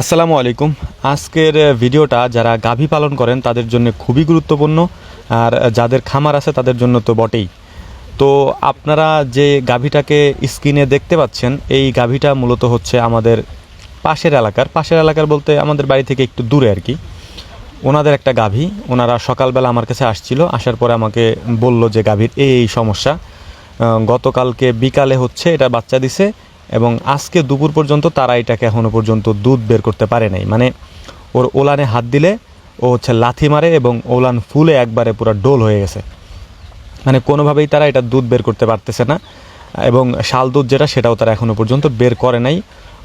আসসালামু আলাইকুম। আজকের ভিডিওটা যারা গাভী পালন করেন, তাদের জন্য খুবই গুরুত্বপূর্ণ। আর যাদের খামার আছে, তাদের জন্য তো বটেই। তো আপনারা যে গাভীটাকে স্ক্রিনে দেখতে পাচ্ছেন, এই গাভীটা মূলত হচ্ছে আমাদের পাশের এলাকার। পাশের এলাকার বলতে আমাদের বাড়ি থেকে একটু দূরে আর কি। ওনাদের একটা গাভী। ওনারা সকালবেলা আমার কাছে আসছিল। আসার পরে আমাকে বলল যে, গাভীর এই সমস্যা। গতকালকে বিকালে হচ্ছে, এটা বাচ্চা দিছে। এবং আজকে দুপুর পর্যন্ত তারা এটাকে এখনও পর্যন্ত দুধ বের করতে পারে নাই। মানে ওর ওলানে হাত দিলে ও হচ্ছে লাথি মারে এবং ওলান ফুলে একবারে পুরো ডোল হয়ে গেছে। মানে কোনোভাবেই তারা এটা দুধ বের করতে পারতেছে না এবং শাল দুধ যেটা, সেটাও তারা এখনও পর্যন্ত বের করে নাই।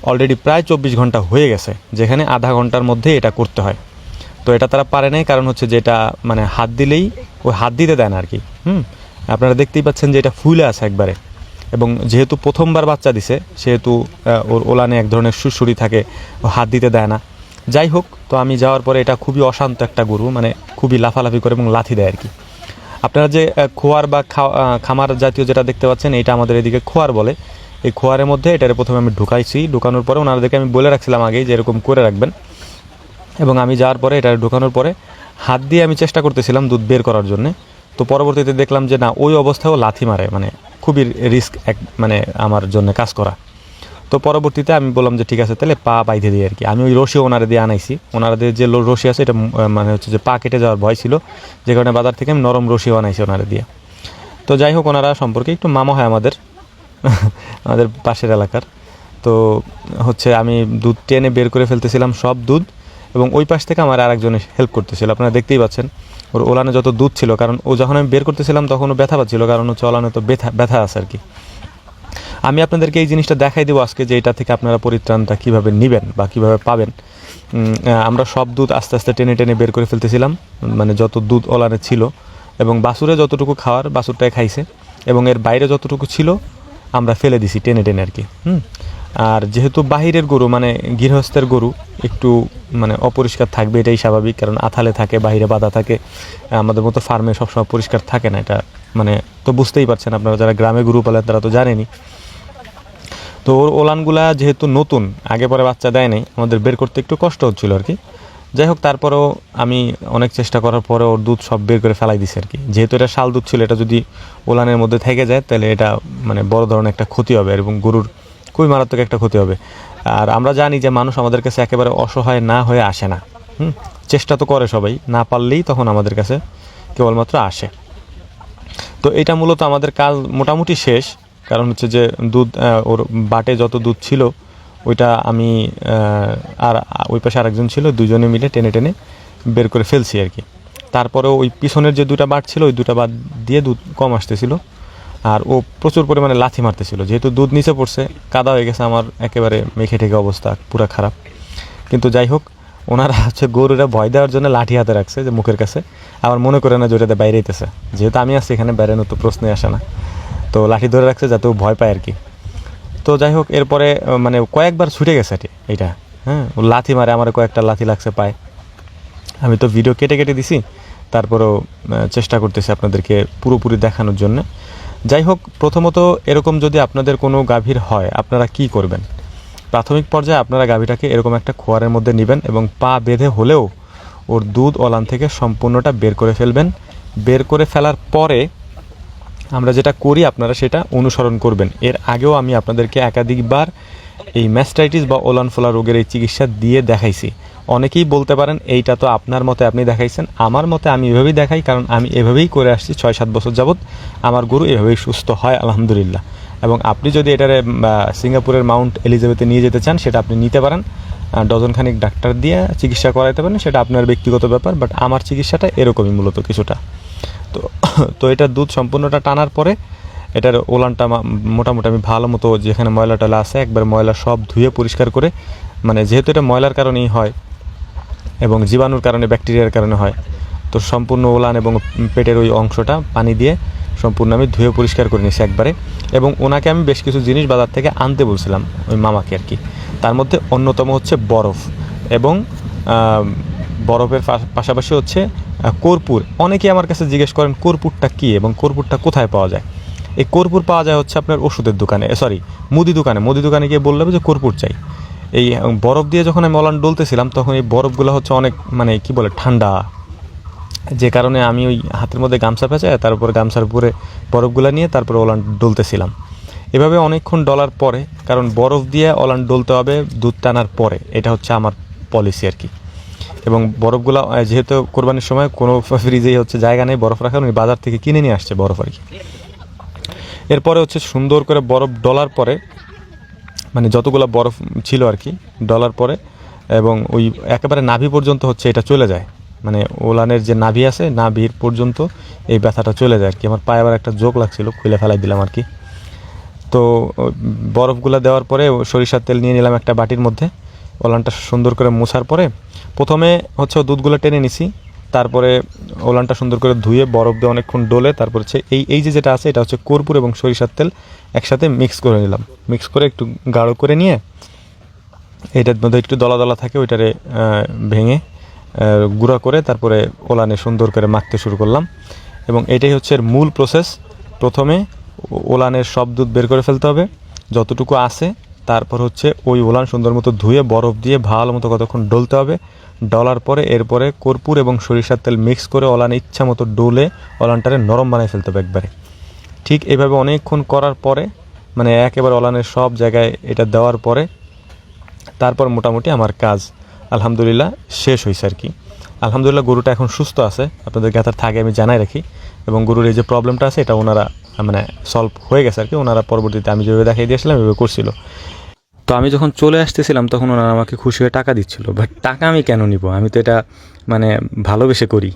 অলরেডি প্রায় চব্বিশ ঘণ্টা হয়ে গেছে, যেখানে আধা ঘণ্টার মধ্যে এটা করতে হয়। তো এটা তারা পারে নাই, কারণ হচ্ছে যেটা মানে হাত দিলেই, ওই হাত দিতে দেয় না আর কি। হুম, আপনারা দেখতেই পাচ্ছেন যে এটা ফুলে আছে একবারে। এবং যেহেতু প্রথমবার বাচ্চা দিছে, সেহেতু ওর ওলানে এক ধরনের সুরসুরি থাকে হাত দিতে দেয় না। যাই হোক, তো আমি যাওয়ার পরে এটা খুবই অশান্ত একটা গরু মানে খুবই লাফালাফি করে এবং লাথি দেয় আর কি। আপনারা যে খোয়ার বা খামার জাতীয় যেটা দেখতে পাচ্ছেন, এটা আমাদের এদিকে খোয়ার বলে। এই খোয়ারের মধ্যে এটারে প্রথমে আমি ঢুকাইছি। ঢুকানোর পরে ওনাদেরকে আমি বলে রাখছিলাম আগেই যে এরকম করে রাখবেন। এবং আমি যাওয়ার পরে এটা ঢুকানোর পরে হাত দিয়ে আমি চেষ্টা করতেছিলাম দুধ বের করার জন্য। তো পরবর্তীতে দেখলাম যে না, ওই অবস্থায়ও লাথি মারে মানে খুবই রিস্ক এক মানে আমার জন্য কাজ করা। তো পরবর্তীতে আমি বললাম যে, ঠিক আছে, তাহলে পা বাইধে দিই আর কি আমি ওই রশি ওনারে দিয়ে আনাইছি। ওনাদের যে রশি আছে, এটা মানে হচ্ছে যে পা কেটে যাওয়ার ভয় ছিল। যে কারণে বাজার থেকে আমি নরম রশিও আনাইছি ওনারে দিয়ে। তো যাই হোক, ওনারা সম্পর্কে একটু মামা হয় আমাদের আমাদের পাশের এলাকার। তো হচ্ছে আমি দুধ টেনে বের করে ফেলতেছিলাম সব দুধ। এবং ওই পাশ থেকে আমার আরেকজনে হেল্প করতেছিল। আপনারা দেখতেই পাচ্ছেন, ওর ওলানে যত দুধ ছিল, কারণ ও যখন আমি বের করতেছিলাম তখন ও ব্যথা পাচ্ছিল, কারণ হচ্ছে ওলানে তো ব্যথা ব্যথা আছে আর কি। আমি আপনাদেরকে এই জিনিসটা দেখাই দেবো আজকে যে এটা থেকে আপনারা পরিত্রাণটা কীভাবে নেবেন বা কীভাবে পাবেন। আমরা সব দুধ আস্তে আস্তে টেনে টেনে বের করে ফেলতেছিলাম মানে যত দুধ ওলানে ছিল, এবং বাসুরে যতটুকু খাওয়ার, বাসুরটাই খাইছে, এবং এর বাইরে যতটুকু ছিল, আমরা ফেলে দিছি টেনে টেনে আর কি। হুম? আর যেহেতু বাহিরের গরু মানে গৃহস্থের গরু একটু মানে অপরিষ্কার থাকবে, এটাই স্বাভাবিক, কারণ আথালে থাকে বাইরে বাঁধা থাকে, আমাদের মতো ফার্মে সবসময় পরিষ্কার থাকে না এটা মানে তো বুঝতেই পারছেন আপনারা যারা গ্রামে গরু পালেন, তারা তো জানেনি তো ওর ওলানগুলা যেহেতু নতুন, আগে পরে বাচ্চা দেয় নাই, আমাদের বের করতে একটু কষ্ট হচ্ছিল আর কি। যাই হোক, তারপরেও আমি অনেক চেষ্টা করার পরে ওর দুধ সব বের করে ফেলাই দিছি আর কি। যেহেতু এটা শাল দুধ ছিল, এটা যদি ওলানের মধ্যে থেকে যায়, তাহলে এটা মানে বড় ধরনের একটা ক্ষতি হবে, এবং গরুর খুবই মারাত্মক একটা ক্ষতি হবে। আর আমরা জানি যে মানুষ আমাদের কাছে একেবারে অসহায় না হয়ে আসে না। হুম? চেষ্টা তো করে সবাই, না পারলেই তখন আমাদের কাছে কেবলমাত্র আসে। তো এটা মূলত আমাদের কাজ মোটামুটি শেষ, কারণ হচ্ছে যে দুধ ওর বাটে যত দুধ ছিল, ওইটা আমি আর ওই পাশে আরেকজন ছিল, দুজনে মিলে টেনে টেনে বের করে ফেলছি আর কি। তারপরে ওই পিছনের যে দুটা বাট ছিল, ওই দুটা বাট দিয়ে দুধ কম আসতেছিল। আর ও প্রচুর পরিমাণে লাথি মারতেছিল। যেহেতু দুধ নিচে পড়ছে, কাদা হয়ে গেছে আমার একেবারে মেখে ঠেকে অবস্থা, পুরো খারাপ। কিন্তু যাই হোক, ওনারা হচ্ছে গরুরা ভয় দেওয়ার জন্য লাঠি হাতে রাখছে যে মুখের কাছে। আবার মনে করে না ওটাতে বাইরে হইতেছে যেহেতু আমি আছি এখানে বেড়ানো তো প্রশ্নে আসে না। তো লাঠি ধরে রাখছে যাতে ও ভয় পায় আর কি। তো যাই হোক, এরপরে মানে কয়েকবার ছুটে গেছে এটি হ্যাঁ ও লাথি মারে আমার কয়েকটা লাথি লাগছে পায়। আমি তো ভিডিও কেটে কেটে দিছি, তারপরেও চেষ্টা করতেছি আপনাদেরকে পুরোপুরি দেখানোর জন্য। যাই হোক প্রথমত এরকম যদি আপনাদের কোনো গাভীর হয়, আপনারা কি করবেন? প্রাথমিক পর্যায়ে আপনারা গাভীটাকে এরকম একটা খোয়ারের মধ্যে নেবেন এবং পা বেঁধে হলেও ওর দুধ ওলান থেকে সম্পূর্ণটা বের করে ফেলবেন। বের করে ফেলার পরে আমরা যেটা করি, আপনারা সেটা অনুসরণ করবেন। এর আগেও আমি আপনাদেরকে একাধিকবার এই ম্যাস্টাইটিস বা ওলান ফোলা রোগের এই চিকিৎসা দিয়ে দেখাইছি। অনেকেই বলতে পারেন, এইটা তো আপনার মতে আপনি দেখাইছেন। আমার মতে আমি এভাবেই দেখাই, কারণ আমি এভাবেই করে আসছি ছয় সাত বছর যাবৎ। আমার গরু এভাবেই সুস্থ হয়, আলহামদুলিল্লাহ। এবং আপনি যদি এটারে সিঙ্গাপুরের মাউন্ট এলিজাবেথে নিয়ে যেতে চান, সেটা আপনি নিতে পারেন। ডজনখানিক ডাক্তার দিয়ে চিকিৎসা করাইতে পারেন, সেটা আপনার ব্যক্তিগত ব্যাপার, বাট আমার চিকিৎসাটা এরকমই মূলত কিছুটা। তো তো এটা দুধ সম্পূর্ণটা টানার পরে, এটার ওলানটা মোটামুটি আমি ভালো মতো যেখানে ময়লা টয়লা আছে, একবার ময়লা সব ধুয়ে পরিষ্কার করে মানে যেহেতু এটা ময়লার কারণেই হয় এবং জীবাণুর কারণে, ব্যাকটেরিয়ার কারণে হয়। তো সম্পূর্ণ ওলান এবং পেটের ওই অংশটা পানি দিয়ে সম্পূর্ণ আমি ধুয়ে পরিষ্কার করে নিয়েছি একবারে। এবং ওনাকে আমি বেশ কিছু জিনিস বাজার থেকে আনতে বলছিলাম, ওই মামাকে আর কি। তার মধ্যে অন্যতম হচ্ছে বরফ এবং বরফের পাশাপাশি হচ্ছে কর্পূর। অনেকেই আমার কাছে জিজ্ঞেস করেন, কর্পূরটা কী এবং কর্পূরটা কোথায় পাওয়া যায়? এই কর্পূর পাওয়া যায় হচ্ছে আপনার ওষুধের দোকানে সরি মুদি দোকানে। মুদি দোকানে গিয়ে বললে যে কর্পূর চাই। এই বরফ দিয়ে যখন আমি অলান ডলতেছিলাম, তখন এই বরফগুলো হচ্ছে অনেক মানে কি বলে, ঠান্ডা। যে কারণে আমি ওই হাতের মধ্যে গামছা পেঁচায় তারপর গামছার উপরে বরফগুলো নিয়ে তারপর অলান ডলতেছিলাম। এভাবে অনেকক্ষণ ডলার পরে, কারণ বরফ দিয়ে অলান ডলতে হবে দুধ টানার পরে, এটা হচ্ছে আমার পলিসি আর কি। এবং বরফগুলো যেহেতু কোরবানির সময় কোনো ফ্রিজেই হচ্ছে জায়গা নেই, বরফ রাখার, উনি বাজার থেকে কিনে নিয়ে আসছে বরফ আর কি। এরপরে হচ্ছে সুন্দর করে বরফ ডলার পরে মানে যতগুলো বরফ ছিল আর কি, ডলার পরে, এবং ওই একেবারে নাভি পর্যন্ত হচ্ছে এটা চলে যায়। মানে ওলানের যে নাভি আছে, নাভির পর্যন্ত এই ব্যথাটা চলে যায় আর কি। আমার পায়ে আবার একটা জোক লাগছিল, খুলে ফেলাই দিলাম আর কি। তো বরফগুলো দেওয়ার পরে সরিষার তেল নিয়ে নিলাম একটা বাটির মধ্যে। ওলানটা সুন্দর করে মোছার পরে, প্রথমে হচ্ছে দুধগুলো টেনে নিছি। তারপরে ওলানটা সুন্দর করে ধুয়ে বরফ দিয়ে অনেকক্ষণ ডোলে, তারপর হচ্ছে এই এই যে যেটা আছে, এটা হচ্ছে কর্পূর এবং সরিষার তেল। একসাথে মিক্স করে নিলাম। মিক্স করে একটু গাঢ় করে নিয়ে এটার মধ্যে একটু দলা দলা থাকে, ওইটারে ভেঙে গুঁড়া করে তারপরে ওলানে সুন্দর করে মাখতে শুরু করলাম। এবং এটাই হচ্ছে এর মূল প্রসেস প্রথমে ওলানের সব দুধ বের করে ফেলতে হবে। যতটুকু আছে, তারপর হচ্ছে ওই ওলান সুন্দর মতো ধুয়ে, বরফ দিয়ে ভালো মতো কতক্ষণ ডলতে হবে। ডলার পরে এরপরে কর্পূর এবং সরিষার তেল মিক্স করে ওলান ইচ্ছা মতো ডলে ওলানটারে নরম বানিয়ে ফেলতে হবে একবারে। ঠিক এভাবে অনেকক্ষণ করার পরে মানে একেবারে ওলানের সব জায়গায় এটা দেওয়ার পরে, তারপর মোটামুটি আমার কাজ আলহামদুলিল্লাহ শেষ হয়েছে আর কি। আলহামদুলিল্লাহ গরুটা এখন সুস্থ আছে আপনাদের গাথার থাকে আমি জানাই রাখি। এবং গরুর এই যে প্রবলেমটা আছে, এটা ওনারা মানে সলভ হয়ে গেছে আর কি, ওনারা পরবর্তীতে আমি যেভাবে দেখাই দিয়েছিলাম, এভাবে করছিল। তো আমি যখন চলে আসতেছিলাম, তখন ওনারা আমাকে খুশি হয়ে টাকা দিচ্ছিল। বাট টাকা আমি কেন নিব? আমি তো এটা মানে ভালোবেসে করি।